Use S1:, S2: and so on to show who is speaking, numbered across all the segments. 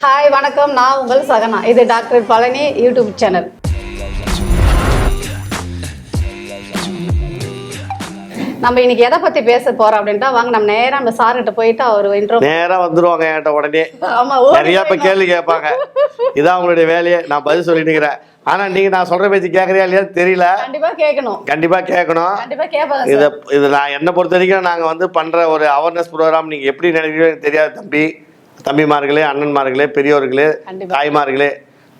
S1: Hi வணக்கம். நான் உங்கள் சகனா. இது டாக்டர் பழனி யூடியூப் சேனல். நம்ம இன்னைக்கு எதை பத்தி பேச போறோம் அப்படின்ட்டா வாங்க நம்ம நேரா நம்ம சார் கிட்ட போயிட்டு அவர் இன்ட்ரோ
S2: நேரா வந்துருவாங்க என்கிட்ட உடனே.
S1: ஆமா
S2: நிறைய இப்ப கேள்வி கேட்பாங்க. இதான் உங்களுடைய வேலையே. நான் பதில் சொல்லிட்டு இருக்கிறேன் ஆனா நீங்க நான் சொல்ற பேச்சு கேட்கறியா இல்லையா தெரியல.
S1: கண்டிப்பா கேட்கணும்.
S2: கண்டிப்பா கேட்கணும்.
S1: கண்டிப்பா கேட்பாங்க
S2: இத இது நான் என்னை பொறுத்த வரைக்கும் நாங்க வந்து பண்ற ஒரு அவேர்னஸ் ப்ரோக்ராம் நீங்க எப்படி நினைக்கிறீங்க எனக்கு தெரியாது தம்பி. தம்பிமார்களே அண்ணன்மார்களே பெரியோர்களே. தாய்மார்களே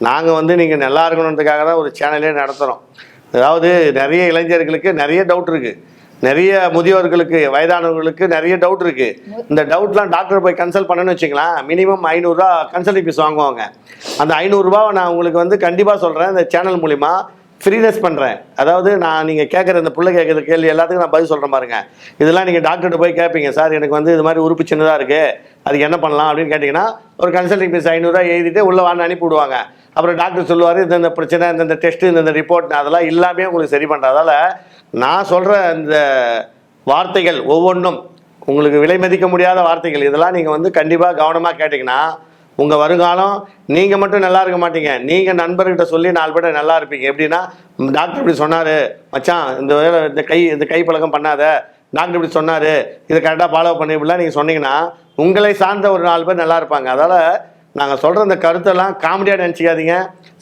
S2: நாங்க வந்து நீங்க நல்லா இருக்கணுன்றதுக்காக தான் ஒரு சேனலே நடத்துறோம். அதாவது நிறைய இளைஞர்களுக்கு நிறைய டவுட் இருக்கு. நிறைய முதியோர்களுக்கு வயதானவர்களுக்கு நிறைய டவுட் இருக்கு. இந்த டவுட்லாம் டாக்டர் போய் கன்சல்ட் பண்ணணும்னு வச்சுக்கலாம். மினிமம் ஐநூறுரூவா கன்சல்டிங் ஃபீஸ் வாங்குவாங்க. அந்த ஐநூறுரூவாவை நான் உங்களுக்கு வந்து கண்டிப்பாக சொல்கிறேன் இந்த சேனல் மூலிமா ஃப்ரீனஸ் பண்ணுறேன் அதாவது நான் நீங்கள் கேட்குற இந்த பிள்ளை கேட்குற கேள்வி எல்லாத்துக்கும் நான் பதில் சொல்கிறேன் பாருங்க. இதெல்லாம் நீங்கள் டாக்டர்கிட்ட போய் கேட்பீங்க சார் எனக்கு வந்து இது மாதிரி உறுப்பு சின்னதாக இருக்குது அதுக்கு என்ன பண்ணலாம்? அப்படின்னு கேட்டிங்கன்னா ஒரு கன்சல்டிங் ஃபீஸ் ஐநூறுரூவா எழுதிட்டு உள்ளே வாங்க அனுப்பி விடுவாங்க. அப்புறம் டாக்டர் சொல்லுவார் இந்தந்த பிரச்சனை இந்தந்த டெஸ்ட்டு இந்தந்த ரிப்போர்ட் அதெல்லாம் எல்லாமே உங்களுக்கு சரி பண்ணுறதால நான் சொல்கிற இந்த வார்த்தைகள் ஒவ்வொன்றும் உங்களுக்கு விலை மதிக்க முடியாத வார்த்தைகள் இதெல்லாம் நீங்கள் வந்து கண்டிப்பாக கவனமாக கேட்டிங்கன்னா உங்கள் வருங்காலம் நீங்கள் மட்டும் நல்லா இருக்க மாட்டீங்க. நீங்கள் நண்பர்கிட்ட சொல்லி நாலு பேர் நல்லா இருப்பீங்க. எப்படின்னா டாக்டர் இப்படி சொன்னார் மச்சான் இந்த வேலை இந்த கை இந்த கை பழக்கம் பண்ணாத. டாக்டர் இப்படி சொன்னார் இதை கரெக்டாக ஃபாலோ பண்ணி இப்படிலாம் நீங்கள் சொன்னீங்கன்னா உங்களை சார்ந்த ஒரு நாலு பேர் நல்லா இருப்பாங்க. அதால் நாங்கள் சொல்கிற இந்த கருத்தெல்லாம் காமெடியாக நினச்சிக்காதீங்க.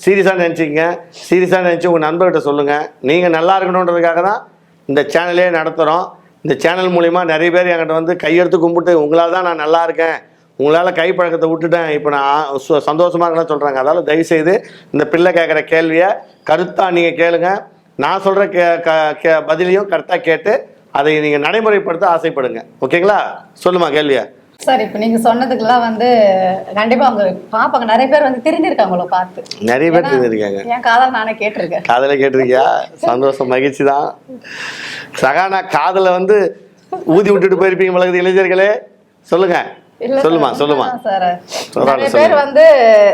S2: சீரியஸாக நினச்சிக்கங்க. சீரியஸாக நினச்சி உங்கள் நண்பர்கிட்ட சொல்லுங்கள் நீங்கள் நல்லா இருக்கணுன்றதுக்காக தான் இந்த சேனலே நடத்துகிறோம் இந்த சேனல் மூலிமா நிறைய பேர் என்கிட்ட வந்து கையெடுத்து கும்பிட்டு உங்களால் தான் நான் நல்லா இருக்கேன். உங்களால் கை பழக்கத்தை விட்டுட்டேன். இப்போ நான் சு- சந்தோஷமா இருக்கேன்னு சொல்கிறாங்க அதால் தயவுசெய்து இந்த பிள்ளை கேட்குற கேள்வியை கருத்தாக நீங்கள் கேளுங்க. நான் சொல்கிற கே க கே பதிலையும் கரெக்டாக கேட்டு அதை நீங்கள் நடைமுறைப்படுத்த ஆசைப்படுங்க. ஓகேங்களா? சொல்லுமா கேள்வியை.
S1: சார் இப்போ நீங்க சொன்னதுக்கெல்லாம் வந்து கண்டிப்பா அவங்க பாப்பாங்க. நிறைய பேர் வந்து தெரிஞ்சிருக்காங்க உங்களை பார்த்து.
S2: நிறைய பேர் தெரிஞ்சிருக்காங்க.
S1: என் காதல் நானே கேட்டிருக்கேன்.
S2: காதல கேட்டிருக்கியா? சந்தோஷம் மகிழ்ச்சி தான். சகானா காதல வந்து ஊதி விட்டுட்டு போயிருப்பீங்க பழகுது இளைஞர்களே. சொல்லுங்க. சொல்லுமா சொல்லுமா.
S1: சார். நிறைய. பேர் வந்து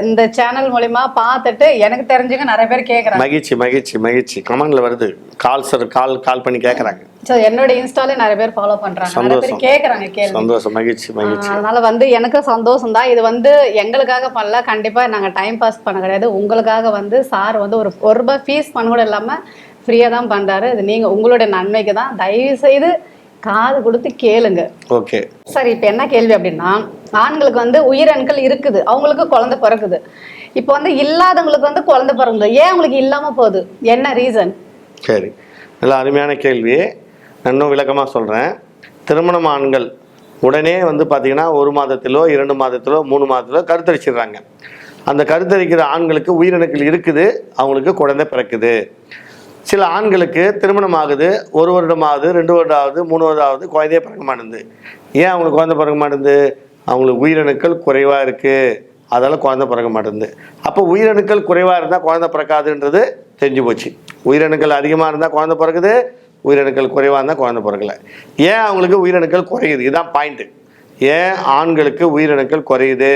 S1: இந்த சேனல் மூலியமா பார்த்துட்டு எனக்கு தெரிஞ்சுங்க நிறைய பேர் கேக்குறாங்க.
S2: மகிழ்ச்சி மகிழ்ச்சி மகிழ்ச்சி. கமெண்ட்ல வருது. கால் சார் கால் கால் பண்ணி கேட்கறாங்க
S1: என்னோட இன்ஸ்டால நிறைய பேர் ஃபாலோ பண்றாங்க. நிறைய பேர். கேக்குறாங்க கேள்வி.
S2: சந்தோஷம் மகிழ்ச்சி மகிழ்ச்சி.
S1: அதனால வந்து எனக்கு சந்தோஷம் தான். இது வந்து எங்களுக்காக பண்ணல. கண்டிப்பா நாங்க டைம் பாஸ் பண்ண கிடையாது. உங்களுக்காக வந்து சார் வந்து ஒரு ஒரு ரூபாய் ஃபீஸ் பண்ண கூட இல்லாம ஃப்ரீயா தான் பண்றாரு. இது நீங்க உங்களுடைய நன்மைக்கு தான். தயவு செய்து காது கொடுத்து கேளுங்க.
S2: ஓகே.
S1: சரி இப்போ என்ன கேள்வி அப்படின்னா ஆண்களுக்கு வந்து உயிரணுக்கள் இருக்குது. அவங்களுக்கு குழந்தை பிறக்குது. இப்போ வந்து இல்லாதவங்களுக்கு வந்து குழந்தை பிறகுது ஏன் அவங்களுக்கு இல்லாம போகுது? என்ன ரீசன்
S2: சரி. நல்ல அருமையான கேள்வி. இன்னும் விளக்கமாக சொல்கிறேன் திருமணம் ஆண்கள் உடனே வந்து பார்த்தீங்கன்னா ஒரு மாதத்திலோ இரண்டு மாதத்திலோ மூணு மாதத்திலோ கருத்தரிச்சிடுறாங்க. அந்த கருத்தரிக்கிற ஆண்களுக்கு உயிரணுக்கள் இருக்குது. அவங்களுக்கு குழந்தை பிறக்குது. சில ஆண்களுக்கு திருமணம் ஆகுது ஒரு வருடம் ஆகுது ரெண்டு வருடம் ஆகுது மூணு வருடம் ஆகுது குழந்தையே பிறக்க மாட்டேங்குது. ஏன் அவங்களுக்கு குழந்தை பிறக்க மாட்டேங்குது? அவங்களுக்கு உயிரணுக்கள் குறைவாக இருக்குது அதால் குழந்தை பிறக்க மாட்டேங்குது. அப்போ உயிரணுக்கள் குறைவாக இருந்தால் குழந்தை பிறக்காதுன்றது தெரிஞ்சு போச்சு. உயிரணுக்கள் அதிகமாக இருந்தால் குழந்தை பிறக்குது உயிரணுக்கள் குறைவாக இருந்தால் குழந்தை பிறக்கல. ஏன் அவங்களுக்கு உயிரணுக்கள் குறையுது? இதுதான் பாயிண்ட்டு ஏன் ஆண்களுக்கு உயிரணுக்கள் குறையுது?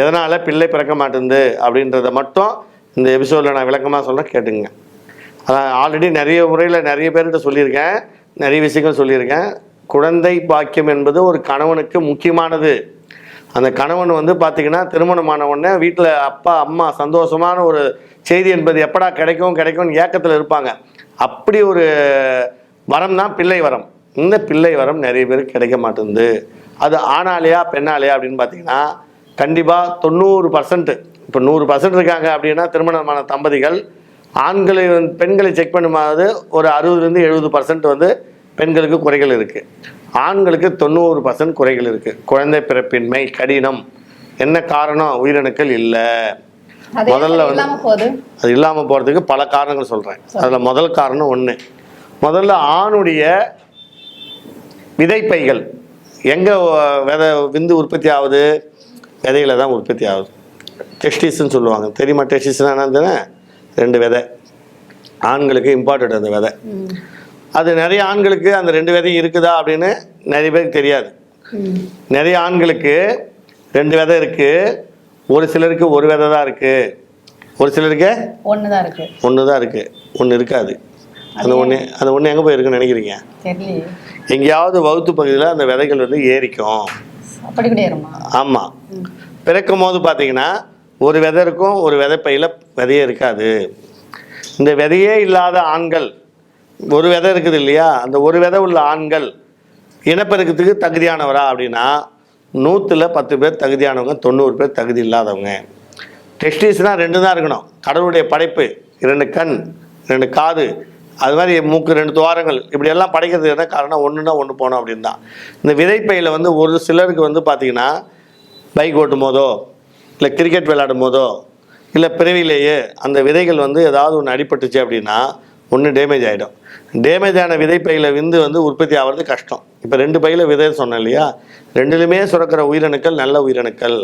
S2: எதனால் பிள்ளை பிறக்க மாட்டேங்குது? அப்படின்றத மட்டும் இந்த எபிசோடில் நான் விளக்கமாக சொல்கிறேன் கேட்டுங்க அதான் ஆல்ரெடி நிறைய முறையில் நிறைய பேர்கிட்ட சொல்லியிருக்கேன். நிறைய விஷயங்கள் சொல்லியிருக்கேன். குழந்தை பாக்கியம் என்பது ஒரு கணவனுக்கு முக்கியமானது. அந்த கணவன் வந்து பார்த்தீங்கன்னா திருமணமான உடனே வீட்டில் அப்பா அம்மா சந்தோஷமான ஒரு செய்தி என்பது எப்படா கிடைக்கும் கிடைக்கும்னு ஏக்கத்தில் இருப்பாங்க. அப்படி ஒரு வரம் தான் பிள்ளை வரம். இந்த பிள்ளை வரம் நிறைய பேருக்கு கிடைக்க மாட்டேங்குது. அது ஆணாலையா பெண்ணாலையா அப்படின்னு பார்த்தீங்கன்னா கண்டிப்பாக தொண்ணூறு பர்சன்ட் இப்போ நூறு பர்சன்ட் இருக்காங்க அப்படின்னா திருமணமான தம்பதிகள் ஆண்களை வந்து பெண்களை செக் பண்ணும்போது ஒரு அறுபதுலேருந்து எழுபது பர்சன்ட் வந்து பெண்களுக்கு குறைகள் இருக்குது ஆண்களுக்கு தொண்ணூறு பர்சன்ட் குறைகள் இருக்குது குழந்தை பிறப்பின்மை கடினம். என்ன காரணம்? உயிரணுக்கள் இல்லை. முதல்ல வந்து- அது இல்லாமல் போகிறதுக்கு பல காரணங்கள் சொல்கிறேன் அதில் முதல் காரணம் ஒன்று முதல்ல ஆணுடைய விதைப்பைகள். எங்கே விதை விந்து உற்பத்தி ஆகுது விதையில தான் உற்பத்தி ஆகுது டெஸ்டிஸ்ன்னு சொல்லுவாங்க. தெரியுமா டெஸ்டிஸ்னா என்னதுன்னு ரெண்டு விதை. ஆண்களுக்கு இம்பார்ட்டன்ட் அந்த விதை. அது நிறைய ஆண்களுக்கு அந்த ரெண்டு விதையும் இருக்குதா அப்படின்னு நிறைய பேருக்கு தெரியாது. நிறைய ஆண்களுக்கு ரெண்டு விதை இருக்குது ஒரு சிலருக்கு ஒரு விதை தான் இருக்குது ஒரு சிலருக்கு ஒன்று தான் இருக்குது ஒன்று இருக்காது. அந்த ஒன்று அந்த ஒன்று எங்கே போய் இருக்குன்னு நினைக்கிறீங்க எங்கேயாவது வகுத்து பகுதியில் அந்த விதைகள் வந்து ஏறிக்கும் ஆமாம் பிறக்கும் போது பார்த்தீங்கன்னா ஒரு விதை இருக்கும் ஒரு விதைப்பையில் விதையே இருக்காது. இந்த விதையே இல்லாத ஆண்கள் ஒரு விதை இருக்குது இல்லையா? அந்த ஒரு விதை உள்ள ஆண்கள் இனப்பெருக்கத்துக்கு தகுதியானவரா அப்படின்னா நூற்றில் பத்து பேர் தகுதியானவங்க தொண்ணூறு பேர் தகுதி இல்லாதவங்க. டெஸ்டிஸ்னால் ரெண்டு தான் இருக்கணும். கடவுளுடைய படைப்பு இரண்டு கண் ரெண்டு காது அது மாதிரி மூக்கு ரெண்டு துவாரங்கள். இப்படியெல்லாம் படைக்கிறது என்ன காரணம்? ஒன்றுனா ஒன்று போனோம் அப்படின்னு. தான் இந்த விதைப்பையில் வந்து ஒரு சிலருக்கு வந்து பார்த்திங்கன்னா பைக் ஓட்டும் போதோ இல்லை கிரிக்கெட் விளையாடும் போதோ இல்லை பிறவிலேயே அந்த விதைகள் வந்து ஏதாவது ஒன்று அடிபட்டுச்சு அப்படின்னா ஒன்று டேமேஜ் ஆகிடும் டேமேஜ் ஆன விதைப்பையில் விந்து வந்து உற்பத்தி ஆகிறது கஷ்டம். இப்போ ரெண்டு பையில் விதை சொன்னேன் இல்லையா? ரெண்டுலையுமே சுரக்கிற உயிரணுக்கள் நல்ல உயிரணுக்கள்.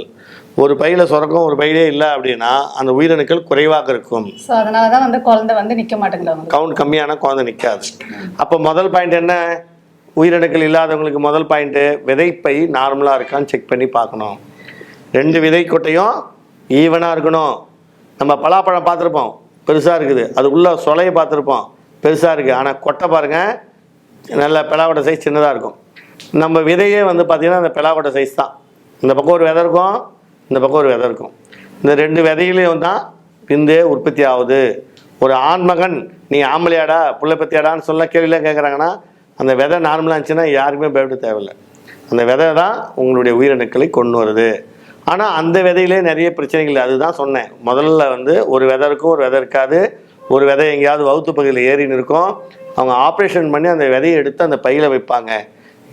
S2: ஒரு பையில் சுரக்கும் ஒரு பையிலே இல்லை அப்படின்னா அந்த உயிரணுக்கள் குறைவாக இருக்கும்.
S1: அதனால தான் வந்து குழந்தை வந்து நிற்க மாட்டேங்குது அவங்களுக்கு.
S2: கவுண்ட் கம்மியான குழந்தை நிற்காது அப்போ முதல் பாயிண்ட் என்ன? உயிரணுக்கள் இல்லாதவங்களுக்கு முதல் பாயிண்ட்டு விதைப்பை நார்மலாக இருக்கான்னு செக் பண்ணி பார்க்கணும். ரெண்டு விதை கொட்டையும் ஈவனாக இருக்கணும். நம்ம பலாப்பழம் பார்த்துருப்போம். பெருசாக இருக்குது. அது சொலையை பார்த்துருப்போம். பெருசாக இருக்குது ஆனால் கொட்டை பாருங்கள் நல்ல பிளாவோட சைஸ் சின்னதாக இருக்கும். நம்ம விதையே வந்து பார்த்திங்கன்னா அந்த பிளாவோட சைஸ் தான். இந்த பக்கம் ஒரு விதை இருக்கும் இந்த பக்கம் ஒரு விதை இருக்கும். இந்த ரெண்டு விதையிலையும் தான் விந்தே உற்பத்தி ஆகுது. ஒரு ஆண்மகன் நீ ஆம்பளையாடா புள்ள பத்தியாடான்னு சொல்ல கேள்வியில் கேட்குறாங்கன்னா அந்த விதை நார்மலாக இருந்துச்சுன்னா யாருக்குமே பயப்பட தேவையில்லை. அந்த விதை தான் உங்களுடைய உயிரணுக்களை கொண்டு வருது. ஆனால் அந்த விதையிலே நிறைய பிரச்சனைகள் அதுதான் சொன்னேன். முதல்ல வந்து ஒரு விதை இருக்கும் ஒரு விதை இருக்காது. ஒரு விதை எங்கேயாவது வவுத்து பகுதியில் ஏறின்னு இருக்கும் அவங்க ஆப்ரேஷன் பண்ணி அந்த விதையை எடுத்து அந்த பையில வைப்பாங்க.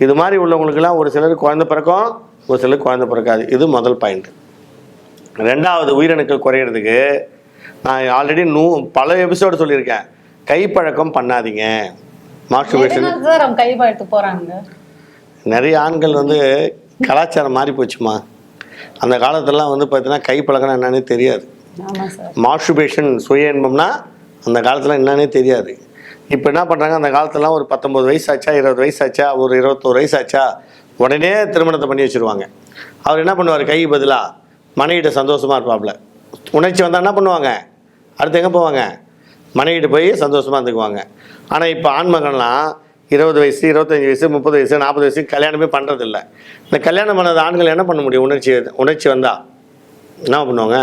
S2: இது மாதிரி உள்ளவங்களுக்கெல்லாம் ஒரு சிலருக்கு குழந்தை பிறக்கும் ஒரு சிலருக்கு குழந்தை பிறக்காது. இது முதல் பாயிண்ட் ரெண்டாவது உயிரணுக்கள் குறையிறதுக்கு நான் ஆல்ரெடி நூ பல எபிசோடு சொல்லியிருக்கேன். கைப்பழக்கம் பண்ணாதீங்க. மாஸ்டர்பேஷன் நிறைய ஆண்கள் வந்து கலாச்சாரம் மாறி போச்சுமா? அந்த காலத்துலலாம் வந்து பார்த்தீங்கன்னா கைப்பழக்கம் என்னன்னே தெரியாது. மாஸ்டர்பேஷன் சுய இன்பம்னா அந்த காலத்தில் என்னன்னே தெரியாது. இப்போ என்ன பண்ணுறாங்க அந்த காலத்துலலாம் ஒரு பத்தொம்பது வயசு ஆச்சா இருபது வயசு ஆச்சா ஒரு இருபத்தோரு வயசு ஆச்சா உடனே திருமணத்தை பண்ணி வச்சுருவாங்க. அவர் என்ன பண்ணுவார் கை பதிலாக மனைவிட்ட சந்தோஷமாக இருப்பாப்புல உணர்ச்சி வந்தால் என்ன பண்ணுவாங்க? அடுத்து எங்கே போவாங்க? மனைவிட்டு போய் சந்தோஷமாக இருந்துக்குவாங்க. ஆனால் இப்போ ஆண்மகன்லாம் இருபது வயசு இருபத்தஞ்சி வயசு முப்பது வயசு நாற்பது வயசு கல்யாணமே பண்ணுறதில்ல இந்த கல்யாணம் பண்ணது ஆண்கள் என்ன பண்ண முடியும்? உணர்ச்சி உணர்ச்சி வந்தால் என்ன பண்ணுவாங்க?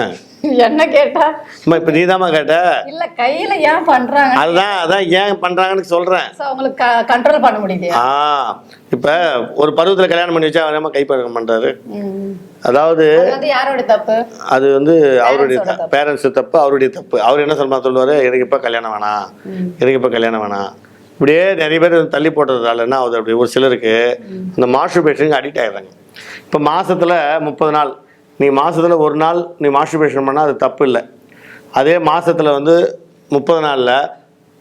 S1: என்ன கேட்டா?
S2: இப்போ நீ கேட்ட?
S1: இல்ல கையில ஏன் பண்றாங்க?
S2: அதுதான் அதான் ஏன் பண்றாங்கன்னு சொல்றேன்.
S1: So, அவங்களுக்கு கண்ட்ரோல் பண்ண முடியலையா?
S2: ஆ இப்ப ஒரு பருவத்துல கல்யாணம் பண்ணி வச்சா அவர் ஏமா கைப்பழக்கம் பண்றாரு. அதாவது
S1: அது வந்து தப்பு?
S2: அது வந்து அவருடைய. பேரண்ட்ஸ் தப்பு. அவருடைய தப்பு. அவர் என்ன சொல்லுமா சொல்லுவாரு? எனக்கு இப்ப கல்யாணம் வேணாம். எனக்கு இப்ப கல்யாணம் வேணாம். இப்படியே நிறைய பேர் தள்ளி போட்டதால என்ன ஆகுது அப்படி? ஒரு சிலருக்கு இந்த மாஸ்டர்பேஷனுக்கு அடிக்ட் ஆகிடுறாங்க இப்போ மாதத்தில் முப்பது நாள். நீ மாதத்தில் ஒரு நாள் நீ மாஸ்டர்பேஷன் பண்ணால் அது தப்பு இல்லை. அதே மாதத்தில் வந்து முப்பது நாளில்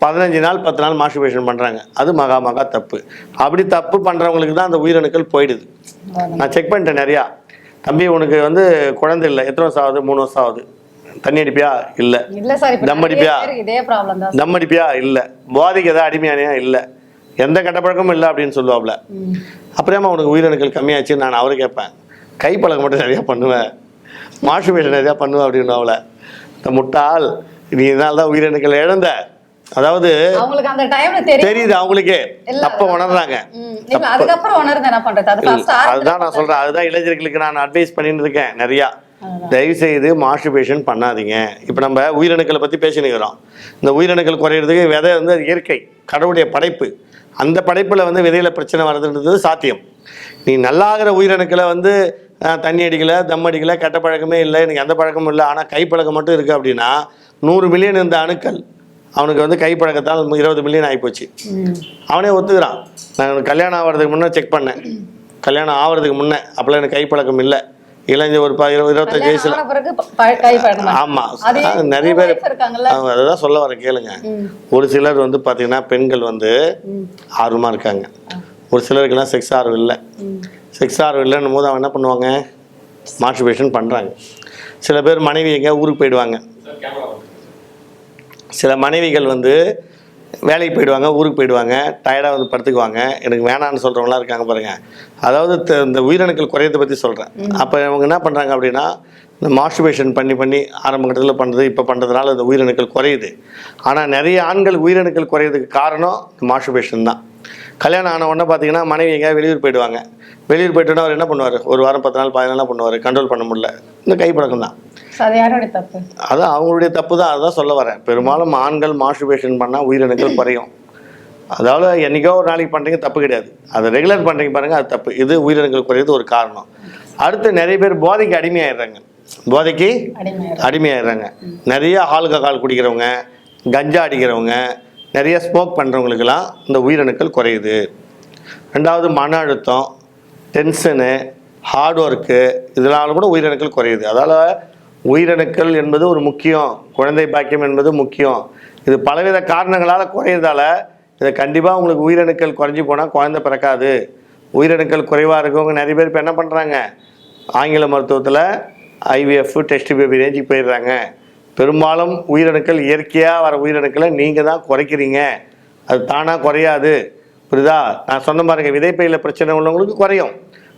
S2: பதினஞ்சு நாள் பத்து நாள் மாஸ்டர்பேஷன் பண்ணுறாங்க அது மகா மகா தப்பு. அப்படி தப்பு பண்ணுறவங்களுக்கு தான் அந்த உயிரணுக்கள் போயிடுது. நான் செக் பண்ணிட்டேன் நிறையா. தம்பி உனக்கு வந்து குழந்தை இல்லை. எத்தனை வருஷம் ஆகுது? மூணு வருஷம் ஆகுது. தண்ணி அடிப்பியா? இல்லை.
S1: இல்ல சார் இப்ப
S2: தம் அடிப்பியா? தம் அடிப்பியா? இல்லை. போதைக்கு எதாவது அடிமையானியா இல்லை. எந்த கெட்ட பழக்கமும் இல்லை அப்படின்னு சொல்லுவாப்புல
S1: ம்.
S2: அப்புறமா உனக்கு உயிரணுக்கள் கம்மியாச்சு நான் அவரை கேட்பேன். கை பழக்கம் மட்டும் நிறையா பண்ணுவேன். மாஸ்டர்பேஷன் நிறையா பண்ணுவேன் அப்படின்னு அவளை இந்த முட்டாள் நீ இதனால தான் உயிரணுக்கள் இழந்த. அதாவது தெரியுது அவங்களுக்கே. தப்ப உணர்றாங்க. அதுதான் நான் சொல்றேன். அதுதான் இளைஞர்களுக்கு நான் அட்வைஸ் பண்ணிட்டு இருக்கேன் நிறையா. தயவு செய்து மாஸ்டர்பேஷன் பண்ணாதீங்க. இப்போ நம்ம உயிரணுக்களை பற்றி பேசினுக்கிறோம் இந்த உயிரணுக்கள் குறையிறதுக்கு விதை வந்து அது இயற்கை கடவுளுடைய படைப்பு. அந்த படைப்பில் வந்து விதையில பிரச்சனை வர்றதுன்றது சாத்தியம். நீ நல்லாகிற உயிரணுக்களை வந்து தண்ணி அடிக்கல தம் அடிக்கல கெட்ட பழக்கமே இல்லை எனக்கு எந்த பழக்கமும் இல்லை ஆனால் கைப்பழக்கம் மட்டும் இருக்குது அப்படின்னா நூறு மில்லியன் இருந்த அணுக்கள் அவனுக்கு வந்து கைப்பழக்கத்தால் இருபது மில்லியன் ஆகிப்போச்சு அவனே ஒத்துக்கிறான். நான் கல்யாணம் ஆகிறதுக்கு முன்னே செக் பண்ணேன். கல்யாணம் ஆகிறதுக்கு முன்னே அப்போல்லாம் எனக்கு கைப்பழக்கம் இல்லை. இளைஞர் ஒரு இருபத்தஞ்சு வயசுல
S1: ஆன பிறகு ப- ப- கை பழக்கம்
S2: ஆமா.
S1: அது
S2: ஆ, நிறைய பேர் அவங்க அதுதான் சொல்ல வர கேளுங்க. ஒரு சிலர் வந்து பார்த்தீங்கன்னா பெண்கள் வந்து. ஆர்வமாக இருக்காங்க. ஒரு சிலருக்கெல்லாம் செக்ஸ் ஆர்வம் இல்லை. செக்ஸ் ஆர்வம் இல்லைன்னும் போது அவங்க என்ன பண்ணுவாங்க? மாஸ்டர்பேஷன் பண்ணுறாங்க சில பேர் மனைவி எங்க ஊருக்கு போயிடுவாங்க. சில மனைவிகள் வந்து வேலைக்கு போயிடுவாங்க ஊருக்கு போயிடுவாங்க டயர்டாக வந்து படுத்துக்குவாங்க. எனக்கு வேணான்னு சொல்கிறவங்களாம் இருக்காங்க பாருங்க. அதாவது இந்த உயிரணுக்கள் குறையதை பற்றி சொல்கிறேன் அப்போ அவங்க என்ன பண்ணுறாங்க அப்படின்னா இந்த மாஸ்டர்பேஷன் பண்ணி பண்ணி ஆரம்ப கட்டத்தில் பண்ணுறது இப்போ பண்ணுறதுனால இந்த உயிரணுக்கள் குறையுது. ஆனால் நிறைய ஆண்கள் உயிரணுக்கள் குறையிறதுக்கு காரணம் இந்த மாஸ்டர்பேஷன் தான். கல்யாணம் ஆன உடனே பார்த்தீங்கன்னா மனைவி எங்கேயாவது வெளியூர் போயிடுவாங்க. வெளியூர் போயிட்டோன்னா அவர் என்ன பண்ணுவார்? ஒரு வாரம் பத்து நாள் பதினாள் நாள் பண்ணுவார்? கண்ட்ரோல் பண்ண முடியல. இந்த கைப்பழக்கம் தான்
S1: அது தப்பு?
S2: அவங்களுடைய தப்பு தான் அதான் சொல்ல வரேன். பெரும்பாலும் ஆண்கள் மாஸ்டர்பேஷன் பண்ணால் உயிரணுக்கள் குறையும். அதாவது என்னைக்கோ ஒரு நாளைக்கு பண்ணுறீங்க தப்பு கிடையாது. அதை ரெகுலர் பண்ணுறீங்க பாருங்கள் அது தப்பு. இது உயிரணுக்கள் குறையிறது ஒரு காரணம். அடுத்து நிறைய பேர் போதைக்கு அடிமையாயிடுறாங்க. போதைக்கு அடிமையாயிடுறாங்க. நிறைய ஆல்கஹால் குடிக்கிறவங்க கஞ்சா அடிக்கிறவங்க நிறைய ஸ்மோக் பண்ணுறவங்களுக்கெல்லாம் இந்த உயிரணுக்கள் குறையுது. ரெண்டாவது மன அழுத்தம் டென்ஷனு ஹார்ட் ஒர்க்கு இதனால கூட உயிரணுக்கள் குறையுது. அதால் உயிரணுக்கள் என்பது ஒரு முக்கியம் குழந்தை பாக்கியம் என்பது முக்கியம். இது பலவித காரணங்களால் குறையிறதால இதை கண்டிப்பாக உங்களுக்கு உயிரணுக்கள் குறைஞ்சி போனால் குழந்தை பிறக்காது. உயிரணுக்கள் குறைவாக இருக்கவங்க நிறைய பேர் இப்போ என்ன பண்ணுறாங்க ஆங்கில மருத்துவத்தில் ஐவிஎஃப் டெஸ்ட் பேபி ரேஞ்சுக்கு போயிடுறாங்க. பெரும்பாலும் உயிரணுக்கள் இயற்கையாக வர உயிரணுக்களை நீங்கள் தான் குறைக்கிறீங்க. அது தானாக குறையாது. புரியுதா? நான் சொன்ன பாருங்க விதைப்பையில் பிரச்சனை உள்ளவங்களுக்கு குறையும்.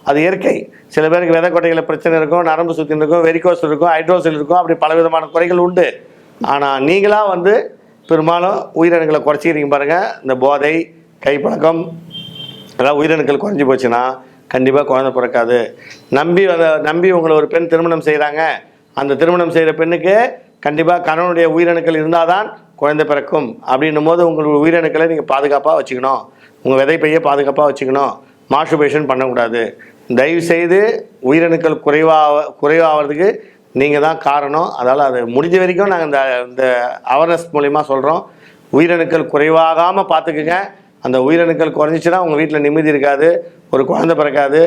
S2: அது இயற்கை. சில பேருக்கு விதை கொட்டைகளில் பிரச்சனை இருக்கும் நரம்பு சுத்தி இருக்கும் வெரிகோஸ் இருக்கும் ஹைட்ரோசில் இருக்கும் அப்படி பல விதமான குறைகள் உண்டு. ஆனால் நீங்களாக வந்து பெரும்பாலும் உயிரணுக்களை குறைச்சிக்கிறீங்க பாருங்கள் இந்த போதை கைப்பழக்கம் அதாவது உயிரணுக்கள் குறைஞ்சி போச்சுன்னா கண்டிப்பாக குழந்தை பிறக்காது. நம்பி அதை நம்பி உங்களை ஒரு பெண் திருமணம் செய்கிறாங்க அந்த திருமணம் செய்கிற பெண்ணுக்கு கண்டிப்பாக கணவனுடைய உயிரணுக்கள் இருந்தால் தான் குழந்தை பிறக்கும். அப்படின்னும் போது உங்களுடைய உயிரணுக்களை நீங்கள் பாதுகாப்பாக வச்சுக்கணும். உங்கள் விதைப்பையை பாதுகாப்பாக வச்சுக்கணும். மாஸ்டர்பேஷன் பண்ணக்கூடாது. தயவு செய்து உயிரணுக்கள் குறைவாக குறைவாகிறதுக்கு நீங்கள் தான் காரணம். அதால் அது முடிஞ்ச வரைக்கும் நாங்கள் இந்த இந்த அவேர்னஸ் மூலிமா சொல்கிறோம் உயிரணுக்கள் குறைவாகாமல் பார்த்துக்குங்க அந்த உயிரணுக்கள் குறைஞ்சிச்சுன்னா உங்கள் வீட்டில் நிம்மதி இருக்காது. ஒரு குழந்தை பிறக்காது.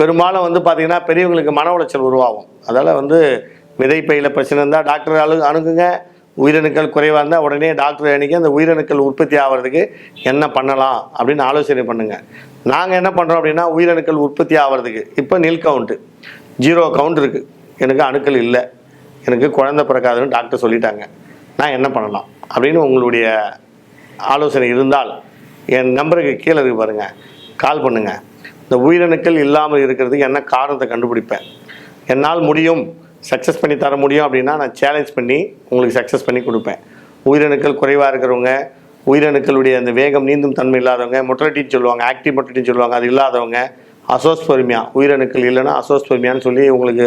S2: பெரும்பாலும் வந்து பார்த்தீங்கன்னா பெரியவங்களுக்கு மன உளைச்சல் உருவாகும். அதால் வந்து விதைப்பையில் பிரச்சனை இருந்தால் டாக்டர் அணு அணுகுங்க. உயிரணுக்கள் குறைவாக இருந்தால் உடனே டாக்டர் அணுகி அந்த உயிரணுக்கள் உற்பத்தி ஆகிறதுக்கு என்ன பண்ணலாம் அப்படின்னு ஆலோசனை பண்ணுங்கள் நாங்கள் என்ன பண்ணுறோம் அப்படின்னா உயிரணுக்கள் உற்பத்தி ஆகிறதுக்கு இப்போ நில் கவுண்ட்டு ஜீரோ கவுண்ட் இருக்குது எனக்கு அணுக்கள் இல்லை. எனக்கு குழந்த பிறக்காதுன்னு டாக்டர் சொல்லிட்டாங்க. நான் என்ன பண்ணலாம்? அப்படின்னு உங்களுடைய ஆலோசனை இருந்தால் என் நம்பருக்கு கீழே இருக்கு பாருங்கள் கால் பண்ணுங்கள் இந்த உயிரணுக்கள் இல்லாமல் இருக்கிறதுக்கு என்ன காரணத்தை கண்டுபிடிப்பேன்? என்னால் முடியும். சக்ஸஸ் பண்ணி தர முடியும் அப்படின்னா நான் சேலஞ்ச் பண்ணி உங்களுக்கு சக்ஸஸ் பண்ணி கொடுப்பேன். உயிரணுக்கள் குறைவாக இருக்கிறவங்க உயிரணுக்களுடைய அந்த வேகம் நீந்தும் தன்மை இல்லாதவங்க மொட்டலிட்டின்னு சொல்லுவாங்க ஆக்டிவ் மொட்டலிட்டின்னு சொல்லுவாங்க அது இல்லாதவங்க அசோஸ்பெர்மியா உயிரணுக்கள் இல்லைன்னா அசோஸ்பெர்மியான்னு சொல்லி உங்களுக்கு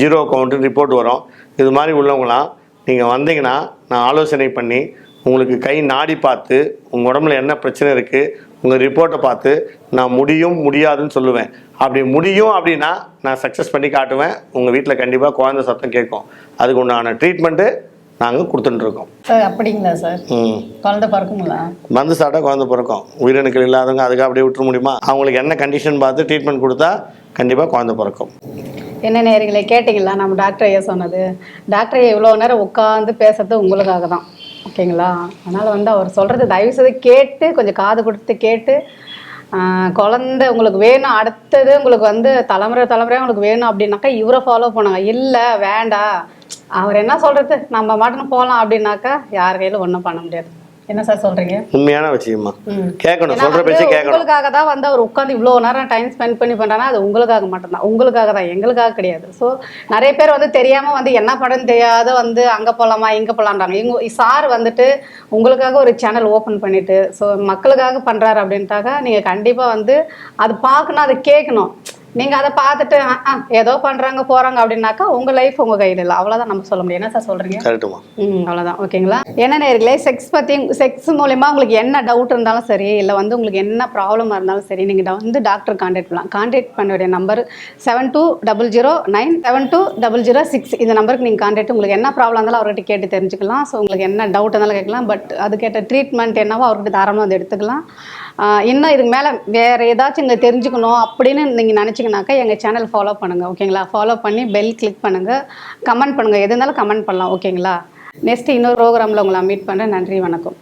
S2: ஜீரோ கவுண்ட்டு ரிப்போர்ட் வரும். இது மாதிரி உள்ளவங்களாம் நீங்கள் வந்தீங்கன்னா நான் ஆலோசனை பண்ணி உங்களுக்கு கை நாடி பார்த்து உங்கள் உடம்புல என்ன பிரச்சனை இருக்குது உங்கள் ரிப்போர்ட்டை பார்த்து நான் முடியும் முடியாதுன்னு சொல்லுவேன். அப்படி முடியும் அப்படின்னா நான் சக்ஸஸ் பண்ணி காட்டுவேன். உங்கள் வீட்டில் கண்டிப்பாக குழந்தை சத்தம் கேட்கும். அதுக்கு உண்டான ட்ரீட்மெண்ட்டு நாங்கள் கொடுத்துட்டுருக்கோம்.
S1: சார் அப்படிங்களா சார்?
S2: ம்.
S1: குழந்தை பிறக்குங்களா?
S2: வந்து சாப்பிட்டா குழந்தை பிறக்கும். உயிரணுக்கள் இல்லாதவங்க அதுக்கு அப்படியே விட்டுற முடியுமா? அவங்களுக்கு என்ன கண்டிஷன் பார்த்து ட்ரீட்மெண்ட் கொடுத்தா கண்டிப்பாக குழந்தை பிறக்கும்.
S1: என்ன நேயர்களே கேட்டிங்களா? நம்ம டாக்டர் ஐயா சொன்னது. டாக்டர் ஐயா இவ்வளோ நேரம் உட்காந்து பேசுறது உங்களுக்காக தான். ஓகேங்களா? அதனால் வந்து அவர் சொல்கிறது தயவு செய்து கேட்டு கொஞ்சம் காது கொடுத்து கேட்டு குழந்தை உங்களுக்கு வேணும் அடுத்தது உங்களுக்கு வந்து தலைமுறை தலைமுறையாக உங்களுக்கு வேணும் அப்படின்னாக்கா இவரை ஃபாலோ பண்ணுங்க. இல்லை வேண்டாம். அவர் என்ன சொல்கிறது நம்ம மாட்டுன்னு போகலாம் அப்படின்னாக்கா யார் கையிலும் ஒன்றும் பண்ண முடியாது. என்ன சார் சொல்கிறீங்க
S2: உண்மையான விஷயமா கேட்கணும்
S1: வந்து
S2: பேச்சு கேட்கணும்.
S1: உங்களுக்காக தான் வந்து அவர் உட்காந்து இவ்வளோ நேரம் டைம் ஸ்பெண்ட் பண்ணி பண்ணுறாங்கன்னா அது உங்களுக்காக மட்டும்தான். உங்களுக்காக தான் எங்களுக்காக கிடையாது. ஸோ நிறைய பேர் வந்து தெரியாமல் வந்து என்ன படம்னு தெரியாத வந்து அங்கே போகலாமா இங்கே போகலான்றாங்க இவங்க சார் வந்துட்டு உங்களுக்காக ஒரு சேனல் ஓப்பன் பண்ணிட்டு ஸோ மக்களுக்காக பண்ணுறாரு அப்படின்ட்டாக்க நீங்கள் கண்டிப்பாக வந்து அது பார்க்கணும் அதை கேட்கணும். நீங்கள் அதை பார்த்துட்டு "அஹ், அஹ், ஏதோ பண்ணுறாங்க போகிறாங்க அப்படின்னாக்கா உங்கள் லைஃப் உங்கள் கையில் இல்லை. அவ்வளோதான் நம்ம சொல்ல முடியும். என்ன சார்
S2: கரெக்டுமா
S1: ம் அவ்வளோதான் ஓகேங்களா? என்ன நேர்களே செக்ஸ் பற்றி செக்ஸ் மூலிமா உங்களுக்கு என்ன டவுட் இருந்தாலும் சரி இல்லை வந்து உங்களுக்கு என்ன ப்ராப்ளமாக இருந்தாலும் சரி நீங்கள் வந்து டாக்டர் காண்டாக்ட் பண்ணலாம். காண்டாக்ட் பண்ண வேண்டிய number seven two double zero nine seven two double zero six இந்த நம்பருக்கு நீங்கள் காண்டாக்ட் உங்களுக்கு என்ன ப்ராப்ளம் இருந்தாலும் அவர்கிட்ட கேட்டு தெரிஞ்சுக்கலாம். ஸோ உங்களுக்கு என்ன டவுட் இருந்தாலும் கேட்கலாம். பட் அதுக்கேற்ற ட்ரீட்மெண்ட் என்னவோ அவர்கிட்ட தாராளமாக வந்து எடுத்துக்கலாம். இன்னும் இதுக்கு மேலே வேறு ஏதாச்சும் இங்கே தெரிஞ்சுக்கணும் அப்படின்னு நீங்கள் நினச்சிங்கனாக்கா எங்கள் சேனல் ஃபாலோ பண்ணுங்கள் ஓகேங்களா ஃபாலோ பண்ணி பெல் கிளிக் பண்ணுங்கள் கமெண்ட் பண்ணுங்கள் எது இருந்தாலும் கமெண்ட் பண்ணலாம் ஓகேங்களா நெக்ஸ்ட் இன்னொரு ப்ரோக்ராமில் உங்களை மீட் பண்ணுறேன் நன்றி வணக்கம்.